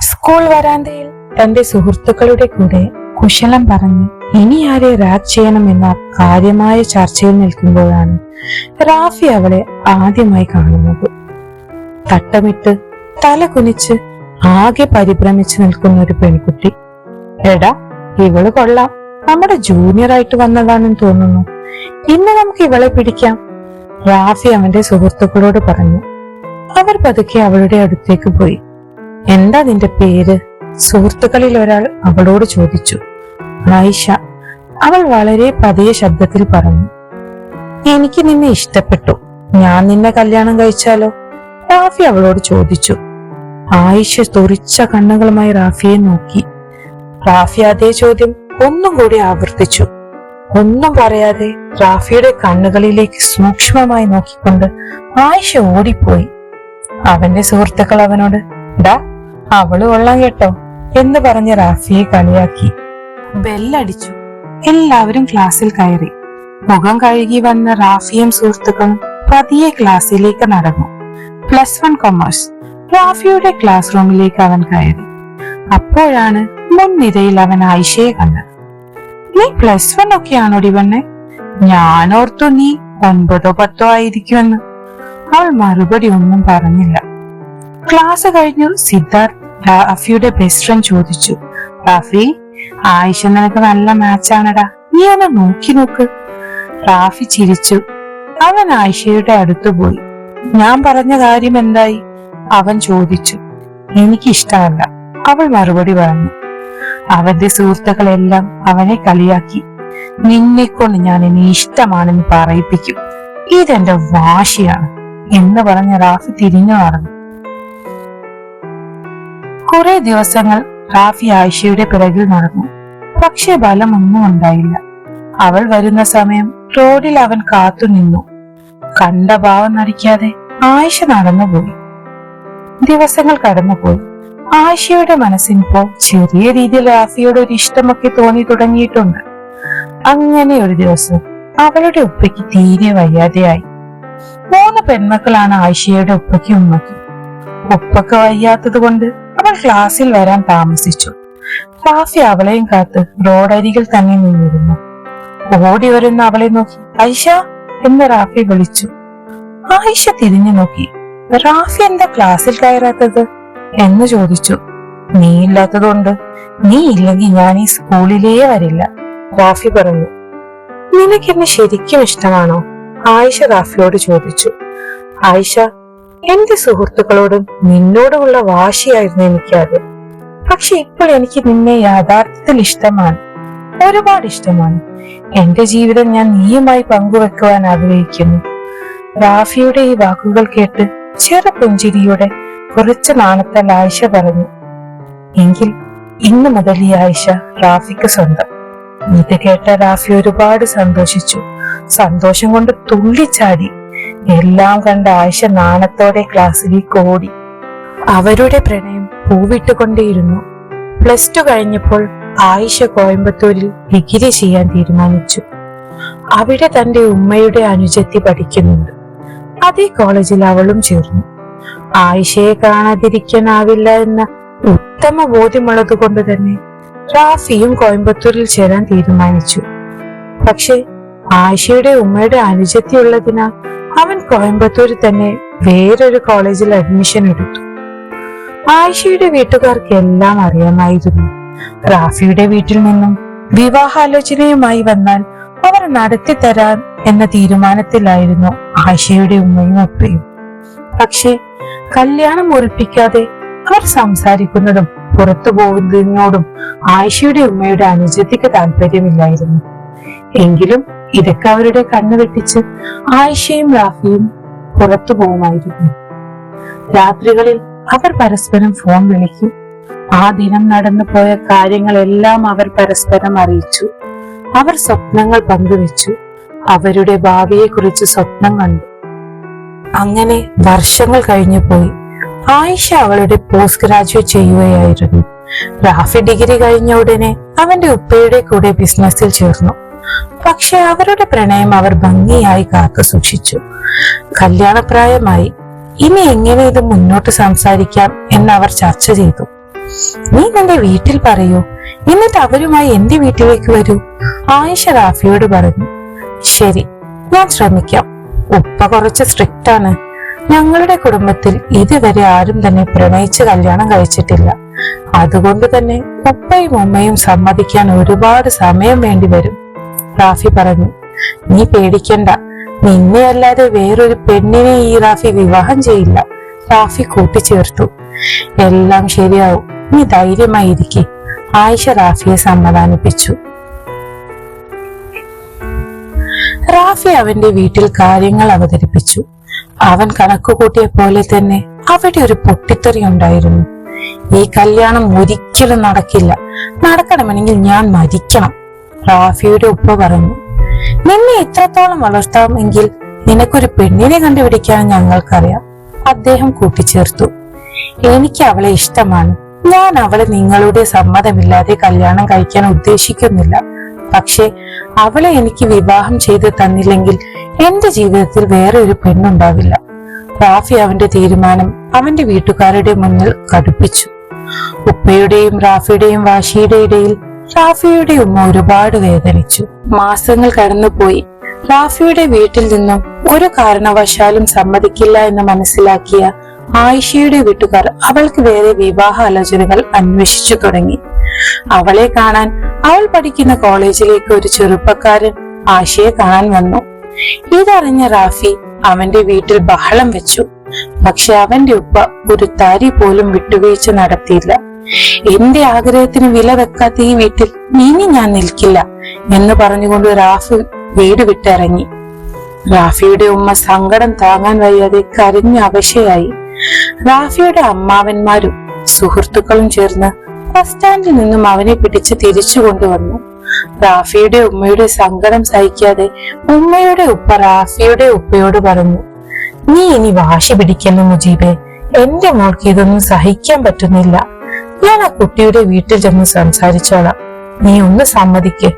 School വരാന്തയിൽ തന്റെ സുഹൃത്തുക്കളുടെ കൂടെ കുശലം പറഞ്ഞ് ഇനി ആരെ റാഗ് ചെയ്യണമെന്ന കാര്യമായ ചർച്ചയിൽ നിൽക്കുമ്പോഴാണ് റാഫി അവളെ ആദ്യമായി കാണുന്നത്. തട്ടമിട്ട് തല കുനിച്ച് ആകെ പരിഭ്രമിച്ചു നിൽക്കുന്ന ഒരു പെൺകുട്ടി. എടാ ഇവൾ കൊള്ളാം. നമ്മുടെ ജൂനിയർ ആയിട്ട് വന്നതാണെന്ന് തോന്നുന്നു. ഇന്ന് നമുക്ക് ഇവളെ പിടിക്കാം. റാഫി അവന്റെ സുഹൃത്തുക്കളോട് പറഞ്ഞു. അവർ പതുക്കെ അവളുടെ അടുത്തേക്ക് പോയി. എന്താ നിന്റെ പേര്? സുഹൃത്തുക്കളിൽ ഒരാൾ അവളോട് ചോദിച്ചു. ആയിഷ അവൾ വളരെ പതിയ ശബ്ദത്തിൽ പറഞ്ഞു. എനിക്ക് നിന്നെ ഇഷ്ടപ്പെട്ടു. ഞാൻ നിന്നെ കല്യാണം കഴിച്ചാലോ? റാഫി അവളോട് ചോദിച്ചു. ആയിഷ തുറിച്ച കണ്ണുകളുമായി റാഫിയെ നോക്കി. റാഫി അതേ ചോദ്യം ഒന്നും കൂടി ആവർത്തിച്ചു. ഒന്നും പറയാതെ റാഫിയുടെ കണ്ണുകളിലേക്ക് സൂക്ഷ്മമായി നോക്കിക്കൊണ്ട് ആയിഷ ഓടിപ്പോയി. അവന്റെ സുഹൃത്തുക്കൾ അവനോട് ഡാ അവൾ കൊള്ളാം കേട്ടോ എന്ന് പറഞ്ഞ് റാഫിയെ കളിയാക്കി. ബെല്ലടിച്ചു. എല്ലാവരും ക്ലാസ്സിൽ കയറി. മുഖം കഴുകി വന്ന റാഫിയും സുഹൃത്തുക്കളും പതിയെ ക്ലാസ്സിലേക്ക് നടന്നു. Plus one commerce. റാഫിയുടെ ക്ലാസ് റൂമിലേക്ക് അവൻ കയറി. അപ്പോഴാണ് മുൻനിരയിൽ അവൻ ആയിഷയെ കണ്ടത്. നീ പ്ലസ് വൺ ഒക്കെയാണോ പെണ്ണെ? ഞാൻ ഓർത്തു നീ ഒൻപതോ പത്തോ ആയിരിക്കുമെന്ന്. അവൾ മറുപടി ഒന്നും പറഞ്ഞില്ല. ക്ലാസ് കഴിഞ്ഞു സിദ്ധാർത്ഥ് റാഫിയുടെ ബെസ്റ്റ് ഫ്രണ്ട് ചോദിച്ചു. റാഫി ആയിഷ നിനക്ക് നല്ല മാച്ചാണടാ നീ അവനെ നോക്കി നോക്ക്. റാഫി ചിരിച്ചു. അവൻ ആയിഷയുടെ അടുത്ത് പോയി. ഞാൻ പറഞ്ഞ കാര്യം എന്തായി? അവൻ ചോദിച്ചു. എനിക്കിഷ്ടമല്ല. അവൾ മറുപടി പറഞ്ഞു. അവന്റെ സുഹൃത്തുക്കളെല്ലാം അവനെ കളിയാക്കി. നിന്നെ കൊണ്ട് ഞാൻ ഇനി ഇഷ്ടമാണെന്ന് പറയിപ്പിക്കും. ഇതെന്റെ വാശിയാണ്. എന്ന് പറഞ്ഞ റാഫി തിരിഞ്ഞു നടന്നു. കുറെ ദിവസങ്ങൾ റാഫി ആയിഷയുടെ പിറകിൽ നടന്നു. പക്ഷെ ബലമൊന്നും ഉണ്ടായില്ല. അവൾ വരുന്ന സമയം റോഡിൽ അവൻ കാത്തു നിന്നു. കണ്ട ഭാവം നടിക്കാതെ ആയിഷ നടന്നുപോയി. ദിവസങ്ങൾ കടന്നുപോയി. ആയിഷയുടെ മനസ്സിനിപ്പോ ചെറിയ രീതിയിൽ റാഫിയോട് ഒരു ഇഷ്ടമൊക്കെ തോന്നി തുടങ്ങിയിട്ടുണ്ട്. അങ്ങനെ ഒരു ദിവസം അവളുടെ ഉപ്പയ്ക്ക് തീരെ വയ്യാതെയായി. മൂന്ന് പെൺമക്കളാണ് ആയിഷയുടെ ഉപ്പയ്ക്ക് ഉമ്മയ്ക്ക്. ഉപ്പക്ക് വയ്യാത്തത് കൊണ്ട് അവൾ ക്ലാസ്സിൽ വരാൻ താമസിച്ചു. റാഫി അവളെയും കാത്ത് റോഡരികിൽ തന്നെ നിന്നിരുന്നു. ഓടി വരുന്ന അവളെ നോക്കി. ഐഷ എന്ന് റാഫി വിളിച്ചു. ആയിഷ തിരിഞ്ഞു നോക്കി. റാഫി എന്താ ക്ലാസ്സിൽ കയറാത്തത്? എന്ന് ചോദിച്ചു. നീ ഇല്ലാത്തതുകൊണ്ട്. നീ ഇല്ലെങ്കിൽ ഞാൻ ഈ സ്കൂളിലേ വരില്ല റാഫി പറഞ്ഞു. നിനക്ക് എന്നെ ശരിക്കും ഇഷ്ടമാണോ? ആയിഷ റാഫിയോട് ചോദിച്ചു. ആയിഷ എന്റെ സുഹൃത്തുക്കളോടും നിന്നോടുമുള്ള വാശിയായിരുന്നു എനിക്കാദ്യം പക്ഷെ ഇപ്പോൾ എനിക്ക് നിന്നെ യാഥാർത്ഥ്യത്തിൽ ഇഷ്ടമാണ്. ഒരുപാട് ഇഷ്ടമാണ്. എന്റെ ജീവിതം ഞാൻ നീയുമായി പങ്കുവെക്കുവാൻ ആഗ്രഹിക്കുന്നു. റാഫിയുടെ ഈ വാക്കുകൾ കേട്ട് ചെറു പുഞ്ചിരിയുടെ കുറച്ച് നാണത്താൽ ആയിഷ പറഞ്ഞു എങ്കിൽ ഇന്നു മുതൽ ഈ ആയിഷ റാഫിക്ക് സ്വന്തം. ഇത് കേട്ട റാഫി ഒരുപാട് സന്തോഷിച്ചു. സന്തോഷം കൊണ്ട് തുള്ളിച്ചാടി. എല്ലാം കണ്ട ആയിഷ നാണത്തോടെ ക്ലാസ്സിലേക്ക് ഓടി. അവരുടെ പ്രണയം പൂവിട്ടുകൊണ്ടേയിരുന്നു. പ്ലസ് ടു കഴിഞ്ഞപ്പോൾ ആയിഷ കോയമ്പത്തൂരിൽ ഡിഗ്രി ചെയ്യാൻ തീരുമാനിച്ചു. അവിടെ തന്റെ ഉമ്മയുടെ അനുജത്തി പഠിക്കുന്നുണ്ട്. അതേ കോളേജിൽ അവളും ചേർന്നു. ആയിഷയെ കാണാതിരിക്കാനാവില്ല എന്ന ഉത്തമ ബോധ്യമുള്ളത് കൊണ്ട് തന്നെ റാഫിയും കോയമ്പത്തൂരിൽ ചേരാൻ തീരുമാനിച്ചു. പക്ഷെ ആയിഷയുടെ ഉമ്മയുടെ അനുജത്തി ഉള്ളതിനാൽ അവൻ കോയമ്പത്തൂരിൽ തന്നെ വേറൊരു കോളേജിൽ അഡ്മിഷൻ എടുത്തു. ആയിഷയുടെ വീട്ടുകാർക്ക് എല്ലാം അറിയാമായിരുന്നു. റാഫിയുടെ വീട്ടിൽ നിന്നും വിവാഹാലോചനയുമായി വന്നാൽ അവർ നടത്തി തരാൻ എന്ന തീരുമാനത്തിലായിരുന്നു ആയിഷയുടെ ഉമ്മയും ഉപ്പയും. പക്ഷേ കല്യാണം ഉറപ്പിക്കാതെ അവർ സംസാരിക്കുന്നതും പുറത്തു പോകുന്നതിനോടും ആയിഷയുടെ ഉമ്മയുടെ അനുജത്തിക്ക് താല്പര്യമില്ലായിരുന്നു എങ്കിലും ഇതൊക്കെ അവരുടെ കണ്ണു വെട്ടിച്ച് ആയിഷയും റാഫിയും പുറത്തു പോകുമായിരുന്നു രാത്രികളിൽ അവർ പരസ്പരം ഫോൺ വിളിക്കും. ആ ദിനം നടന്നു പോയ കാര്യങ്ങളെല്ലാം അവർ പരസ്പരം അറിയിച്ചു. അവർ സ്വപ്നങ്ങൾ പങ്കുവെച്ചു. അവരുടെ ഭാവിയെക്കുറിച്ച് സ്വപ്നം കണ്ടു. അങ്ങനെ വർഷങ്ങൾ കഴിഞ്ഞു പോയി. ആയിഷ അവളുടെ പോസ്റ്റ് ഗ്രാജുവേറ്റ് ചെയ്യുകയായിരുന്നു. റാഫി ഡിഗ്രി കഴിഞ്ഞ ഉടനെ അവന്റെ ഉപ്പയുടെ കൂടെ ബിസിനസ്സിൽ ചേർന്നു. പക്ഷെ അവരുടെ പ്രണയം അവർ ഭംഗിയായി കാത്തു സൂക്ഷിച്ചു. കല്യാണപ്രായമായി. ഇനി എങ്ങനെ ഇത് മുന്നോട്ട് സംസാരിക്കാം എന്ന് അവർ ചർച്ച ചെയ്തു. നീ നിന്റെ വീട്ടിൽ പറയൂ. എന്നിട്ട് അവരുമായി എന്റെ വീട്ടിലേക്ക് വരൂ ആയിഷ റാഫിയോട് പറഞ്ഞു. ശരി ഞാൻ ശ്രമിക്കാം. ഉപ്പ കുറച്ച് സ്ട്രിക്റ്റ് ആണ്. ഞങ്ങളുടെ കുടുംബത്തിൽ ഇതുവരെ ആരും തന്നെ പ്രണയിച്ച് കല്യാണം കഴിച്ചിട്ടില്ല. അതുകൊണ്ട് തന്നെ ഉപ്പയും ഉമ്മയും സമ്മതിക്കാൻ ഒരുപാട് സമയം വേണ്ടി വരും. റാഫി പറഞ്ഞു. നീ പേടിക്കണ്ട. നിന്നെ അല്ലാതെ വേറൊരു പെണ്ണിനെ ഈ റാഫി വിവാഹം ചെയ്യില്ല. റാഫി കൂട്ടിച്ചേർത്തു. എല്ലാം ശരിയാവും. നീ ധൈര്യമായിരിക്കെ. ആയിഷ റാഫിയെ സമാധാനിപ്പിച്ചു. റാഫി അവന്റെ വീട്ടിൽ കാര്യങ്ങൾ അവതരിപ്പിച്ചു. അവൻ കണക്കുകൂട്ടിയ പോലെ തന്നെ അവിടെ ഒരു പൊട്ടിത്തെറി ഉണ്ടായിരുന്നു. ഈ കല്യാണം ഒരിക്കലും നടക്കില്ല. നടക്കണമെങ്കിൽ ഞാൻ മരിക്കണം. റാഫിയുടെ ഉപ്പ പറഞ്ഞു നിന്നെ എത്രത്തോളം വളർത്താമെങ്കിൽ നിനക്കൊരു പെണ്ണിനെ കണ്ടുപിടിക്കാൻ ഞങ്ങൾക്കറിയാം. അദ്ദേഹം കൂട്ടിച്ചേർത്തു എനിക്ക് അവളെ ഇഷ്ടമാണ്. ഞാൻ അവളെ നിങ്ങളുടെ സമ്മതമില്ലാതെ കല്യാണം കഴിക്കാൻ ഉദ്ദേശിക്കുന്നില്ല. പക്ഷേ അവളെ എനിക്ക് വിവാഹം ചെയ്ത് തന്നില്ലെങ്കിൽ എന്റെ ജീവിതത്തിൽ വേറെ ഒരു പെണ്ണുണ്ടാവില്ല. റാഫി അവന്റെ തീരുമാനം അവന്റെ വീട്ടുകാരുടെ മുന്നിൽ കടുപ്പിച്ചു. ഉപ്പയുടെയും റാഫിയുടെയും വാശിയുടെ ഇടയിൽ റാഫിയുടെ ഉമ്മ ഒരുപാട് വേദനിച്ചു. മാസങ്ങൾ കടന്നുപോയി. റാഫിയുടെ വീട്ടിൽ നിന്നും ഒരു കാരണവശാലും സമ്മതിക്കില്ല എന്ന് മനസ്സിലാക്കിയ ആയിഷയുടെ വീട്ടുകാർ അവൾക്ക് വേറെ വിവാഹ ആലോചനകൾ അന്വേഷിച്ചു തുടങ്ങി. അവളെ കാണാൻ അവൾ പഠിക്കുന്ന കോളേജിലേക്ക് ഒരു ചെറുപ്പക്കാരൻ ആശയെ കാണാൻ വന്നു. ഇതറിഞ്ഞ റാഫി അവന്റെ വീട്ടിൽ ബഹളം വെച്ചു. പക്ഷെ അവന്റെ ഉപ്പ ഒരു തരി പോലും വിട്ടുവീഴ്ച നടത്തിയില്ല. എന്റെ ആഗ്രഹത്തിന് വില വെക്കാത്ത ഈ വീട്ടിൽ ഇനി ഞാൻ നിൽക്കില്ല എന്ന് പറഞ്ഞുകൊണ്ട് റാഫി വീട് വിട്ടിറങ്ങി. റാഫിയുടെ ഉമ്മ സങ്കടം താങ്ങാൻ വയ്യാതെ കരഞ്ഞു അവശയായി. റാഫിയുടെ അമ്മാവന്മാരും സുഹൃത്തുക്കളും ചേർന്ന് ബസ് സ്റ്റാൻഡിൽ നിന്നും അവനെ പിടിച്ച് തിരിച്ചു കൊണ്ടുവന്നു. റാഫിയുടെ ഉമ്മയുടെ സങ്കടം സഹിക്കാതെ ഉമ്മയുടെ ഉപ്പ റാഫിയുടെ ഉപ്പയോട് പറഞ്ഞു നീ ഇനി വാശി പിടിക്കുന്നു മുജീബെ. എന്റെ മോൾക്ക് ഇതൊന്നും സഹിക്കാൻ പറ്റുന്നില്ല. ഞാൻ ആ കുട്ടിയുടെ വീട്ടിൽ ചെന്ന് സംസാരിച്ചോളാം. നീ ഒന്ന് സമ്മതിക്ക്.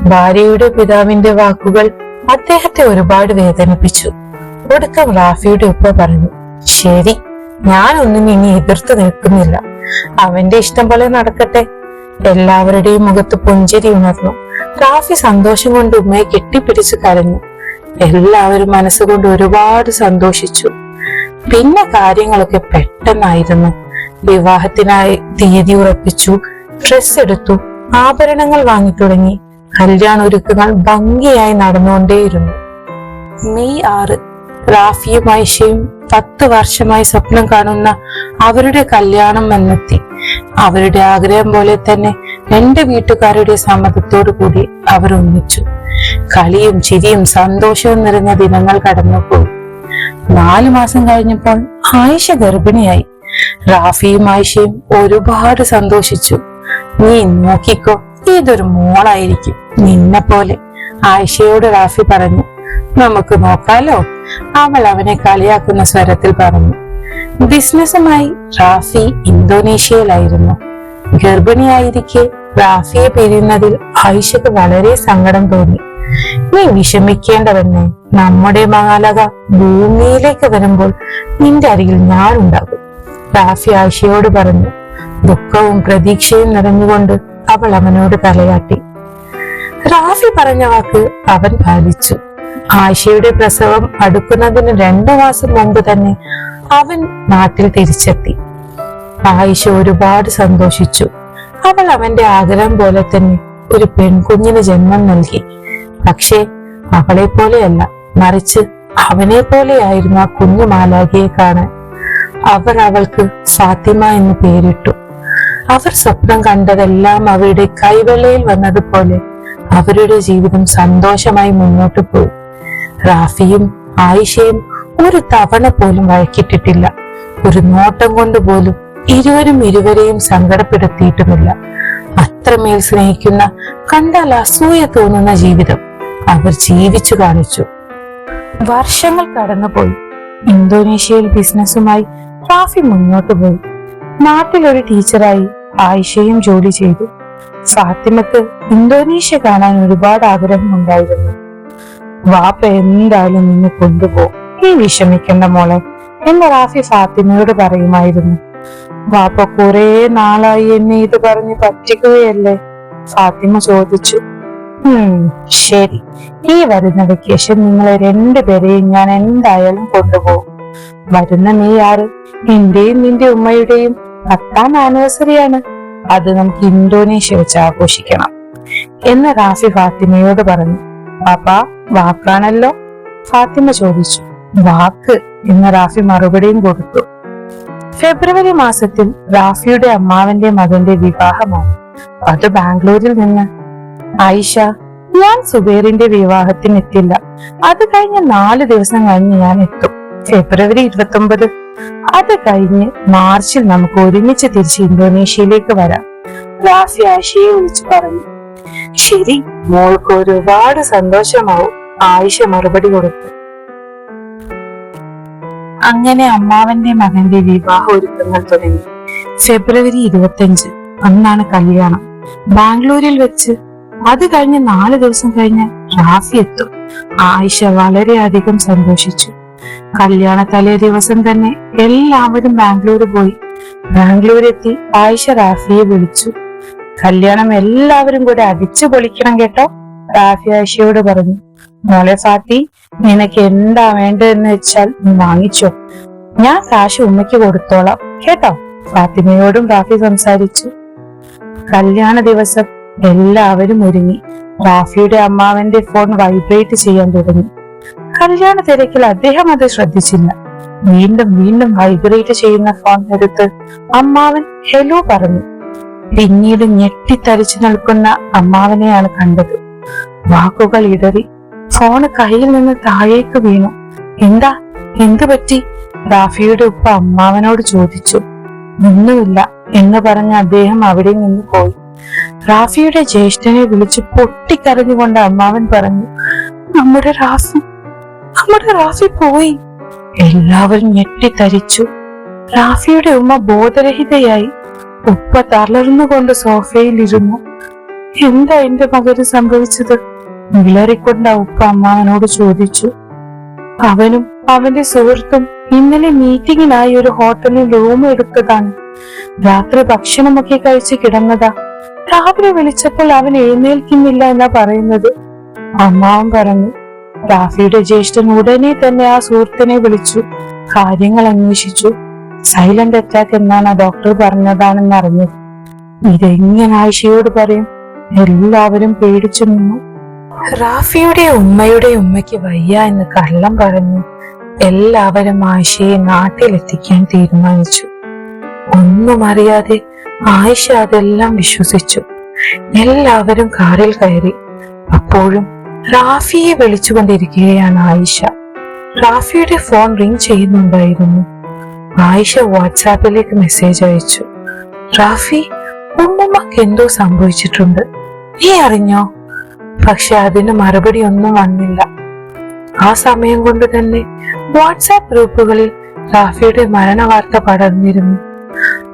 ഭാര്യയുടെ പിതാവിന്റെ വാക്കുകൾ അദ്ദേഹത്തെ ഒരുപാട് വേദനിപ്പിച്ചു. ഒടുക്കം റാഫിയുടെ ഉപ്പ പറഞ്ഞു ശരി ഞാനൊന്നും ഇനി എതിർത്ത് നിൽക്കുന്നില്ല. അവന്റെ ഇഷ്ടം പോലെ നടക്കട്ടെ. എല്ലാവരുടെയും മുഖത്ത് പുഞ്ചിരി ഉണർന്നു. റാഫി സന്തോഷം കൊണ്ട് ഉമ്മയെ കെട്ടിപ്പിടിച്ച് കരഞ്ഞു. എല്ലാവരും മനസ്സുകൊണ്ട് ഒരുപാട് സന്തോഷിച്ചു. പിന്നെ കാര്യങ്ങളൊക്കെ പെട്ടെന്നായിരുന്നു. വിവാഹത്തിനായി തീയതി ഉറപ്പിച്ചു. ഡ്രസ് എടുത്തു. ആഭരണങ്ങൾ വാങ്ങി തുടങ്ങി. കല്യാണ ഒരുക്കങ്ങൾ ഭംഗിയായി നടന്നുകൊണ്ടേയിരുന്നു. മെയ് ആറ് റാഫിയും ഐഷയും പത്ത് വർഷമായി സ്വപ്നം കാണുന്ന അവരുടെ കല്യാണം വന്നെത്തി അവരുടെ ആഗ്രഹം പോലെ തന്നെ രണ്ട് വീട്ടുകാരുടെ സമ്മതത്തോടു കൂടി അവർ ഒന്നിച്ചു. കളിയും ചിരിയും സന്തോഷവും നിറഞ്ഞ ദിനങ്ങൾ കടന്നുപോയി. നാലു മാസം കഴിഞ്ഞപ്പോൾ ആയിഷ ഗർഭിണിയായി. റാഫിയും ആയിഷയും ഒരുപാട് സന്തോഷിച്ചു. നീ നോക്കിക്കോ ഇതൊരു മോളായിരിക്കും നിന്നെ പോലെ ആയിഷയോട് റാഫി പറഞ്ഞു. നമുക്ക് നോക്കാലോ അവൾ അവനെ കളിയാക്കുന്ന സ്വരത്തിൽ പറഞ്ഞു. ബിസിനസ്സുമായി റാഫി ഇന്തോനേഷ്യയിലായിരുന്നു. ഗർഭിണിയായിരിക്കെ റാഫിയെ പിരിയുന്നതിൽ ആയിഷക്ക് വളരെ സങ്കടം തോന്നി. നീ വിഷമിക്കേണ്ടവന്നെ നമ്മുടെ മാലക ഭൂമിയിലേക്ക് വരുമ്പോൾ നിന്റെ അരികിൽ ഞാനുണ്ടാകും. റാഫി ആയിഷയോട് പറഞ്ഞു ദുഃഖവും പ്രതീക്ഷയും നിറഞ്ഞുകൊണ്ട് അവൾ അവനോട് തലയാട്ടി. റാഫി പറഞ്ഞ വാക്ക് അവൻ പാലിച്ചു. ആയിഷയുടെ പ്രസവം അടുക്കുന്നതിന് രണ്ടു മാസം മുമ്പ് തന്നെ അവൻ നാട്ടിൽ തിരിച്ചെത്തി. ആയിഷ ഒരുപാട് സന്തോഷിച്ചു. അവൾ അവന്റെ ആഗ്രഹം പോലെ തന്നെ ഒരു പെൺകുഞ്ഞിന് ജന്മം നൽകി. പക്ഷേ അവളെ പോലെയല്ല മറിച്ച് അവനെ പോലെയായിരുന്നു ആ കുഞ്ഞു മാലാഖിയെ കാണാൻ. അവർ അവൾക്ക് ഫാത്തിമ എന്ന് പേരിട്ടു. അവർ സ്വപ്നം കണ്ടതെല്ലാം അവരുടെ കൈവെള്ളയിൽ വന്നതുപോലെ അവരുടെ ജീവിതം സന്തോഷമായി മുന്നോട്ട് പോയി. റാഫിയും ആയിഷയും ഒരു തവണ പോലും വഴക്കിട്ടിട്ടില്ല. ഒരു നോട്ടം കൊണ്ട് പോലും ഇരുവരും ഇരുവരെയും സങ്കടപ്പെടുത്തിയിട്ടുമില്ല. അത്രമേൽ സ്നേഹിക്കുന്ന കണ്ടാൽ അസൂയ തോന്നുന്ന ജീവിതം അവർ ജീവിച്ചു കാണിച്ചു. വർഷങ്ങൾ കടന്നുപോയി. ഇന്തോനേഷ്യയിൽ ബിസിനസ്സുമായി റാഫി മുന്നോട്ടു പോയി. നാട്ടിലൊരു ടീച്ചറായി ആയിഷയും ജോലി ചെയ്തു. ഫാത്തിമക്ക് ഇന്തോനേഷ്യ കാണാൻ ഒരുപാട് ആഗ്രഹം ഉണ്ടായിരുന്നു. വാപ്പ എന്തായാലും നിന്നെ കൊണ്ടുപോ. നീ വിഷമിക്കണ്ട മോളെ എന്ന് റാഫി ഫാത്തിമയോട് പറയുമായിരുന്നു. വാപ്പ കുറെ നാളായി എന്നെ ഇത് പറഞ്ഞ് പറ്റിക്കുകയല്ലേ? ഫാത്തിമ ചോദിച്ചു. ശരി. ഈ വരുന്ന വെക്കേഷൻ നിങ്ങളെ രണ്ടുപേരെയും ഞാൻ എന്തായാലും കൊണ്ടുപോകും. വരുന്ന മെയ് ആറ് എന്റെയും നിന്റെ ഉമ്മയുടെയും പത്താം ആനിവേഴ്സറിയാണ്. അത് നമുക്ക് ഇന്തോനേഷ്യ വെച്ച് ആഘോഷിക്കണം. എന്ന് റാഫി ഫാത്തിമയോട് പറഞ്ഞു. പാപ്പ വാക്കാണല്ലോ? ഫാത്തിമ ചോദിച്ചു. വാക്ക് എന്ന് റാഫി മറുപടിയും കൊടുത്തു. ഫെബ്രുവരി മാസത്തിൽ റാഫിയുടെ അമ്മാവന്റെ മകന്റെ വിവാഹമാണ്. അത് ബാംഗ്ലൂരിൽ നിന്ന്. ആയിഷ ഞാൻ സുബേറിന്റെ വിവാഹത്തിന് എത്തില്ല അത് കഴിഞ്ഞ് നാല് ദിവസം കഴിഞ്ഞ് ഞാൻ എത്തും. ഫെബ്രുവരി ഇരുപത്തി അത് കഴിഞ്ഞ് മാർച്ചിൽ നമുക്ക് ഒരുമിച്ച് തിരിച്ച് ഇന്തോനേഷ്യയിലേക്ക് വരാം. റാഫി ആയിഷയെ വിളിച്ചു പറഞ്ഞു. ശരി മോൾക്ക് ഒരുപാട് സന്തോഷമാവും ആയിഷ മറുപടി കൊടുത്തു. അങ്ങനെ അമ്മാവന്റെ മകന്റെ വിവാഹ ഒരുക്കങ്ങൾ തുടങ്ങി. ഫെബ്രുവരി ഇരുപത്തിയഞ്ച് അന്നാണ് കല്യാണം. ബാംഗ്ലൂരിൽ വെച്ച് അത് കഴിഞ്ഞ് നാല് ദിവസം കഴിഞ്ഞ് റാഫി എത്തും. ആയിഷ വളരെയധികം സന്തോഷിച്ചു. കല്യാണ തലേ ദിവസം തന്നെ എല്ലാവരും ബാംഗ്ലൂർ പോയി. ബാംഗ്ലൂർ എത്തി ആയിഷ റാഫിയെ വിളിച്ചു. കല്യാണം എല്ലാവരും കൂടെ അടിച്ചു പൊളിക്കണം കേട്ടോ റാഫി ആയിഷയോട് പറഞ്ഞു. മോളെ ഫാത്തി നിനക്ക് എന്താ വേണ്ടതെന്ന് വെച്ചാൽ നീ വാങ്ങിച്ചോ. ഞാൻ കാശ് ഉമ്മയ്ക്ക് കൊടുത്തോളാം കേട്ടോ? ഫാത്തിമയോടും റാഫി സംസാരിച്ചു. കല്യാണ ദിവസം എല്ലാവരും ഒരുങ്ങി. റാഫിയുടെ അമ്മാവന്റെ ഫോൺ വൈബ്രേറ്റ് ചെയ്യാൻ തുടങ്ങി. കല്യാണ തിരക്കിൽ അദ്ദേഹം അത് ശ്രദ്ധിച്ചില്ല. വീണ്ടും വീണ്ടും വൈബ്രേറ്റ് ചെയ്യുന്ന ഫോൺ എടുത്ത് അമ്മാവൻ ഹെലോ പറഞ്ഞു. പിന്നീട് ഞെട്ടിത്തരിച്ചു നിൽക്കുന്ന അമ്മാവനെയാണ് കണ്ടത്. വാക്കുകൾ ഇടറി ഫോണ് കയ്യിൽ നിന്ന് താഴേക്ക് വീണു. എന്താ? എന്തു പറ്റി? റാഫിയുടെ ഉപ്പ അമ്മാവനോട് ചോദിച്ചു. ഒന്നുമില്ല എന്ന് പറഞ്ഞ അദ്ദേഹം അവിടെ നിന്ന് പോയി. റാഫിയുടെ ജ്യേഷ്ഠനെ വിളിച്ച് പൊട്ടിക്കരഞ്ഞുകൊണ്ട് അമ്മാവൻ പറഞ്ഞു നമ്മുടെ റാഫി നമ്മുടെ റാഫി പോയി. എല്ലാവരും ഞെട്ടിത്തരിച്ചു. റാഫിയുടെ ഉമ്മ ബോധരഹിതയായി ഉപ്പ തളർന്നുകൊണ്ട് സോഫയിൽ ഇരുന്നു എന്താ എന്റെ മകന് സംഭവിച്ചത്? വിളറിക്കൊണ്ട് ഉപ്പ അമ്മാവനോട് ചോദിച്ചു. അവനും അവന്റെ സുഹൃത്തും ഇന്നലെ മീറ്റിംഗിനായി ഒരു ഹോട്ടലിൽ റൂം എടുത്തതാണ്. രാത്രി ഭക്ഷണമൊക്കെ കഴിച്ച് കിടന്നതാ. രാവിലെ വിളിച്ചപ്പോൾ അവൻ എഴുന്നേൽക്കുന്നില്ല എന്നാ പറയുന്നത്. അമ്മാവൻ പറഞ്ഞു റാഫിയുടെ ജ്യേഷ്ഠൻ ഉടനെ തന്നെ ആ സുഹൃത്തിനെ വിളിച്ചു. കാര്യങ്ങൾ അന്വേഷിച്ചു. സൈലന്റ് അറ്റാക്ക് എന്നാണ് ഡോക്ടർ പറഞ്ഞതാണെന്ന് അറിഞ്ഞത്. ഇതെങ്ങനെ ആയിഷയോട് പറയും? എല്ലാവരും പേടിച്ചു നിന്നു. റാഫിയുടെ ഉമ്മയുടെ ഉമ്മയ്ക്ക് വയ്യ എന്ന് കള്ളം പറഞ്ഞു. എല്ലാവരും ആയിഷയെ നാട്ടിലെത്തിക്കാൻ തീരുമാനിച്ചു. ഒന്നും അറിയാതെ ആയിഷ അതെല്ലാം വിശ്വസിച്ചു. എല്ലാവരും കാറിൽ കയറി. അപ്പോഴും റാഫിയെ വിളിച്ചുകൊണ്ടിരിക്കുകയാണ് ആയിഷ. റാഫിയുടെ ഫോൺ റിംഗ് ചെയ്യുന്നുണ്ടായിരുന്നു. ആയിഷ വാട്സാപ്പിലേക്ക് മെസ്സേജ് അയച്ചു. റാഫി ഉമ്മമ്മക്ക് എന്തോ സംഭവിച്ചിട്ടുണ്ട്. നീ അറിഞ്ഞോ? പക്ഷെ അതിന് മറുപടി ഒന്നും വന്നില്ല. ആ സമയം കൊണ്ട് തന്നെ വാട്സാപ്പ് ഗ്രൂപ്പുകളിൽ റാഫിയുടെ മരണവാർത്ത പടർന്നിരുന്നു.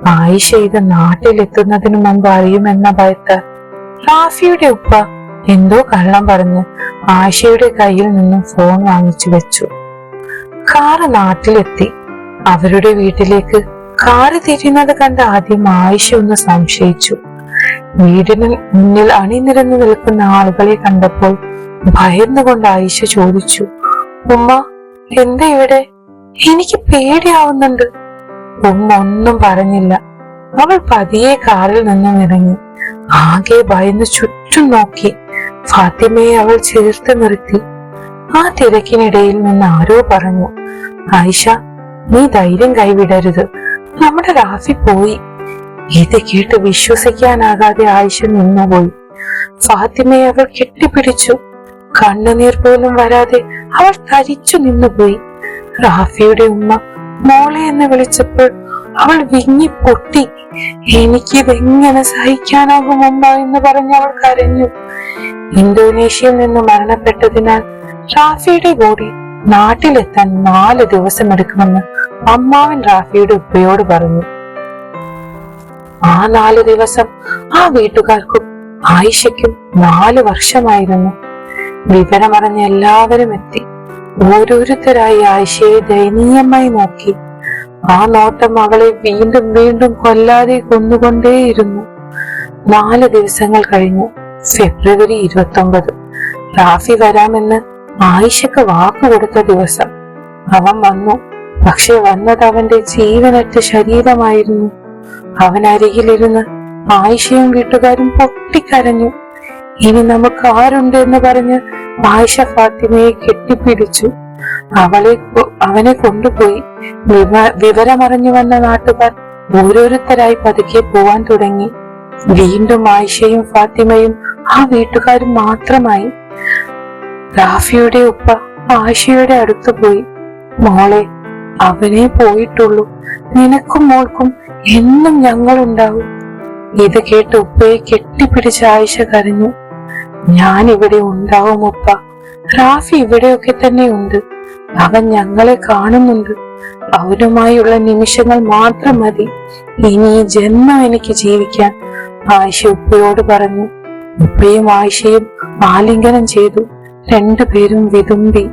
ആയിഷ ഇത് നാട്ടിലെത്തുന്നതിന് മുമ്പ് അറിയുമെന്ന ഭയത്താൽ റാഫിയുടെ ഉപ്പ എന്തോ കള്ളം പറഞ്ഞ് ആശയുടെ കയ്യിൽ നിന്നും ഫോൺ വാങ്ങിച്ചു വെച്ചു. കാറ് നാട്ടിലെത്തി. അവരുടെ വീട്ടിലേക്ക് കാറ് തിരിയുന്നത് കണ്ട് ആദ്യം ആയിഷ ഒന്ന് സംശയിച്ചു. വീടിന് മുന്നിൽ അണിനിരന്നു നിൽക്കുന്ന ആളുകളെ കണ്ടപ്പോൾ ഭയന്നുകൊണ്ട് ആയിഷ ചോദിച്ചു ഉമ്മ എന്താ ഇവിടെ? എനിക്ക് പേടിയാവുന്നുണ്ട്. ഉമ്മ ഒന്നും പറഞ്ഞില്ല. അവൾ പതിയെ കാറിൽ നിന്നും ഇറങ്ങി. ആകെ ഭയന്ന് ചുറ്റും നോക്കി. ഫാത്തിമയെ അവൾ ചേർത്ത് നിർത്തി. ആ തിരക്കിനിടയിൽ നിന്ന് ആരോ പറഞ്ഞു ആയിഷ നീ ധൈര്യം കൈവിടരുത്. നമ്മുടെ റാഫി പോയി. ഇത് കേട്ട് വിശ്വസിക്കാനാകാതെ ആയിഷ നിന്നുപോയി. ഫാത്തിമയെ അവൾ കെട്ടിപ്പിടിച്ചു. കണ്ണുനീർ പോലും വരാതെ അവൾ തരിച്ചു നിന്നുപോയി. റാഫിയുടെ ഉമ്മ മോളെ എന്ന് വിളിച്ചപ്പോൾ അവൾ വിങ്ങി പൊട്ടി. എനിക്കിതെങ്ങനെ സഹിക്കാനാകും അമ്മ എന്ന് പറഞ്ഞ് അവൾ കരഞ്ഞു. ഇന്തോനേഷ്യയിൽ നിന്ന് മരണപ്പെട്ടതിനാൽ റാഫിയുടെ ബോഡി നാട്ടിലെത്താൻ നാല് ദിവസം ദിവസമെടുക്കുമെന്ന് അമ്മാവൻ റാഫിയുടെ ഉപ്പയോട് പറഞ്ഞു. ആ നാല് ദിവസം ആ വീട്ടുകാർക്കും ആയിഷയ്ക്കും നാല് വർഷമായിരുന്നു. വിവരമറിഞ്ഞ എല്ലാവരും എത്തി. ഓരോരുത്തരായി ആയിഷയെ ദയനീയമായി നോക്കി. ആ നോട്ടം അവളെ വീണ്ടും വീണ്ടും കൊല്ലാതെ കൊന്നുകൊണ്ടേയിരുന്നു. നാല് ദിവസങ്ങൾ കഴിഞ്ഞു. ഫെബ്രുവരി ഇരുപത്തി ഒമ്പത് റാഫി വരാമെന്ന് ആയിഷക്ക് വാക്കു കൊടുത്ത ദിവസം. അവൻ വന്നു. പക്ഷെ വന്നത് അവന്റെ ജീവനറ്റ ശരീരമായിരുന്നു. അവൻ അരികിലിരുന്ന് ആയിഷയും വീട്ടുകാരും പൊട്ടിക്കരഞ്ഞു. ഇനി നമുക്ക് ആരുണ്ട്? എന്ന് പറഞ്ഞ് ആയിഷ ഫാത്തിമയെ കെട്ടിപ്പിടിച്ചു. അവളെ അവനെ കൊണ്ടുപോയി വിവ- വിവരമറിഞ്ഞു വന്ന നാട്ടുകാർ ഓരോരുത്തരായി പതുക്കെ പോവാൻ തുടങ്ങി. വീണ്ടും ആയിഷയും ഫാത്തിമയും ആ വീട്ടുകാരും മാത്രമായി. റാഫിയുടെ ഉപ്പ ആയിഷയുടെ അടുത്ത് പോയി. മോളെ അവനെ പോയിട്ടുള്ളൂ. നിനക്കും മോൾക്കും എന്നും ഞങ്ങളുണ്ടാവും. ഇത് കേട്ട് ഉപ്പയെ കെട്ടിപ്പിടിച്ച ആയിഷ കരഞ്ഞു. ഞാൻ ഇവിടെ ഉണ്ടാവും ഉപ്പ. റാഫി ഇവിടെയൊക്കെ തന്നെ ഉണ്ട്. അവൻ ഞങ്ങളെ കാണുന്നുണ്ട്. അവനുമായുള്ള നിമിഷങ്ങൾ മാത്രം മതി. ഇനി ജന്മം എനിക്ക് ജീവിക്കാൻ. ആയിഷ ഉപ്പയോട് പറഞ്ഞു. ഉപ്പയും ആയിഷയും ആലിംഗനം ചെയ്തു. രണ്ടുപേരും വിതുമ്പി.